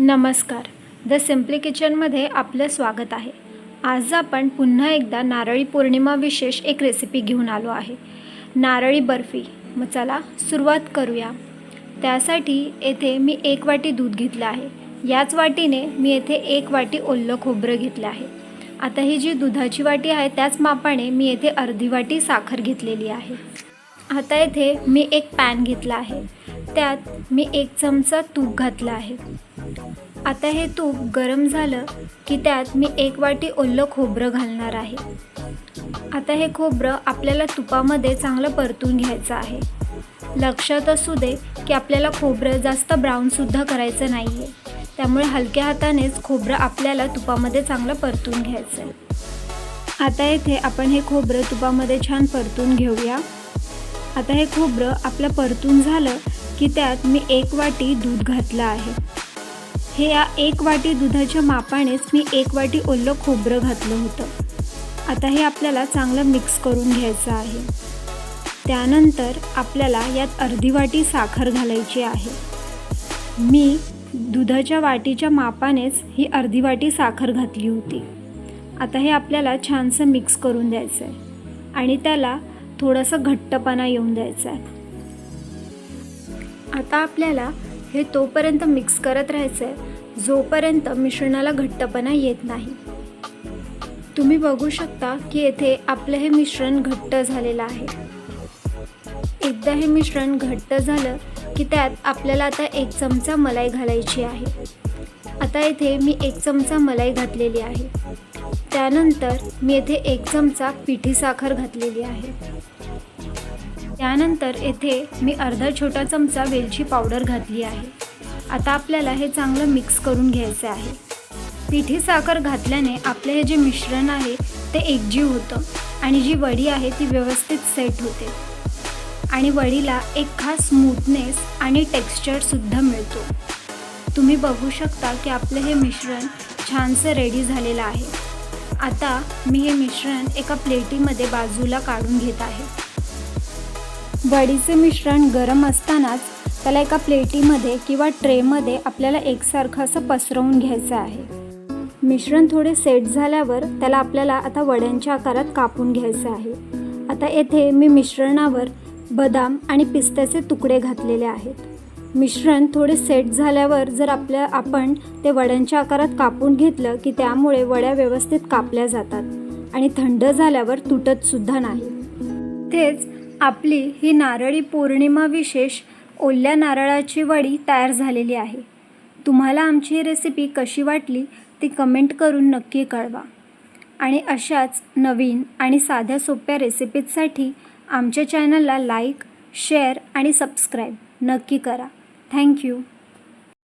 नमस्कार. The simply किचनमध्ये आपलं स्वागत आहे. आज आपण पुन्हा एकदा नारळी पौर्णिमा विशेष एक रेसिपी घेऊन आलो आहे. नारळी बर्फी. मग चला सुरुवात करूया. त्यासाठी येथे मी एक वाटी दूध घेतलं आहे. याच वाटीने मी येथे एक वाटी ओल्लं खोबरं घेतलं आहे. आता ही जी दुधाची वाटी आहे त्याच मापाने मी येथे अर्धी वाटी साखर घेतलेली आहे. आता येथे मी एक पॅन घेतला आहे. त्यात मी एक चमचा तूप घातला आहे. आता हे तूप गरम झालं की त्यात मी एक वाटी ओल्लं खोबरं घालणार आहे. आता हे खोबरं आपल्याला तुपामध्ये चांगलं परतून घ्यायचं आहे. लक्षात असू दे की आपल्याला खोबरं जास्त ब्राऊनसुद्धा करायचं नाही आहे त्यामुळे हलक्या हातानेच खोबरं आपल्याला तुपामध्ये चांगलं परतून घ्यायचं आहे आता येथे आपण हे खोबरं तुपामध्ये छान परतून घेऊया. आता हे खोबरं आपलं परतून झालं की त्यात मी एक वाटी दूध घातलं आहे. हे या एक वाटी दुधाच्या मापानेच मी एक वाटी ओलं खोबरं घातलं होतं. आता हे आपल्याला चांगलं मिक्स करून घ्यायचं आहे. त्यानंतर आपल्याला यात अर्धी वाटी साखर घालायची आहे. मी दुधाच्या वाटीच्या मापानेच ही अर्धी वाटी साखर घातली होती. आता हे आपल्याला छानसं मिक्स करून द्यायचं आहे आणि त्याला थोडंसं घट्टपणा येऊन द्यायचा आहे आता आपल्याला हे तोपर्यंत मिक्स करत राहायचं आहे जोपर्यंत मिश्रणाला घट्टपणा येत नाही. तुम्ही बघू शकता की येथे आपलं हे मिश्रण घट्ट झालेलं आहे. एकदा हे मिश्रण घट्ट झालं की त्यात आपल्याला आता एक चमचा मलाई घालायची आहे. आता येथे मी एक चमचा मलाई घातलेली आहे. त्यानंतर मी येथे एक चमचा पिठी साखर घातलेली आहे. त्यानंतर येथे मी अर्धा छोटा चमचा वेलची पावडर घातली आहे. आता आपल्याला हे चांगलं मिक्स करून घ्यायचं आहे. पिठी साखर घातल्याने आपले हे जे मिश्रण आहे ते एकजीव होतं आणि जी वडी आहे ती व्यवस्थित सेट होते. आणि वडीला एक खास स्मूथनेस आणि टेक्स्चरसुद्धा मिळतो. तुम्ही बघू शकता की आपलं हे मिश्रण छानसं रेडी झालेलं आहे. आता मी हे मिश्रण एका प्लेटीमध्ये बाजूला काढून घेत आहे. वडीचे मिश्रण गरम असतानाच त्याला एका प्लेटीमध्ये किंवा ट्रेमध्ये आपल्याला एकसारखं असं पसरवून घ्यायचं आहे. मिश्रण थोडे सेट झाल्यावर त्याला आपल्याला आता वड्यांच्या आकारात कापून घ्यायचं आहे. आता येथे मी मिश्रणावर बदाम आणि पिस्त्याचे तुकडे घातलेले आहेत. मिश्रण थोडे सेट झाल्यावर जर आपल्या आपण ते वड्यांच्या आकारात कापून घेतलं की त्यामुळे वड्या व्यवस्थित कापल्या जातात आणि थंड झाल्यावर तुटतसुद्धा नाही. तेच आपली ही नारळी पौर्णिमा विशेष ओल्या नारळाची वडी तयार झालेली आहे. तुम्हाला आमची ही रेसिपी कशी वाटली ती कमेंट करून नक्की कळवा. आणि अशाच नवीन आणि साध्या सोप्या रेसिपीजसाठी आमच्या चॅनलला लाईक शेअर आणि सबस्क्राईब नक्की करा. थँक्यू